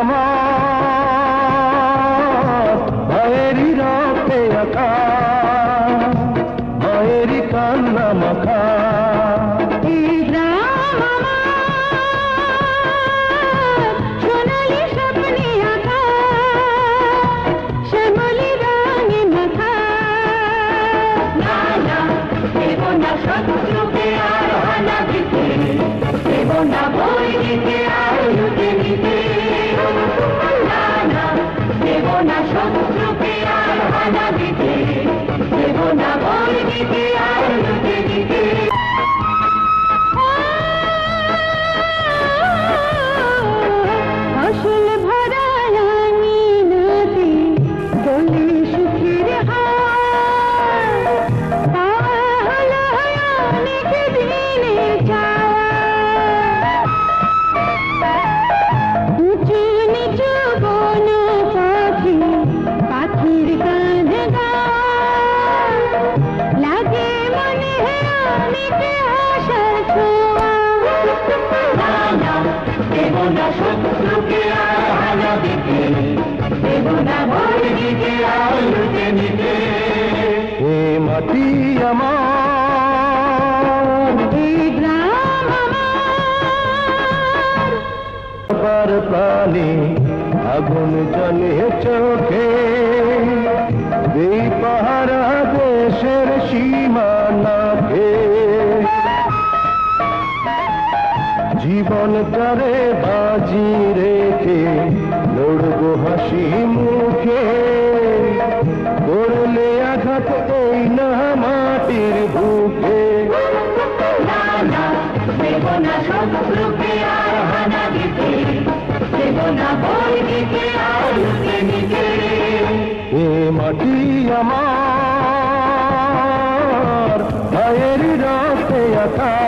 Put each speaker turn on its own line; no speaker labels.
আমার মায়েরই রক্তে আঁকা মায়েরই কান্না মাখা।
এই গ্রাম আমার সোনালি স্বপ্নে বই দেব না শত্রুকে আর হানা দিতে। দেব না ভয় দিতে আর লুটে নিতে।
এ মাটি আমার।
আমার।
আবার আগুন জলে চোখে। এই পাহারা দেশের সীমানাকে জীবন করে বাজি রেখে লড়বো হাসি মুখে। করলে আঘাত এই না মাটির বুকে।
না না দেব না আর হানা দিতে। না ভয় দিতে আর লুটে
এ মাটি আমার মায়ের রক্তে আঁকা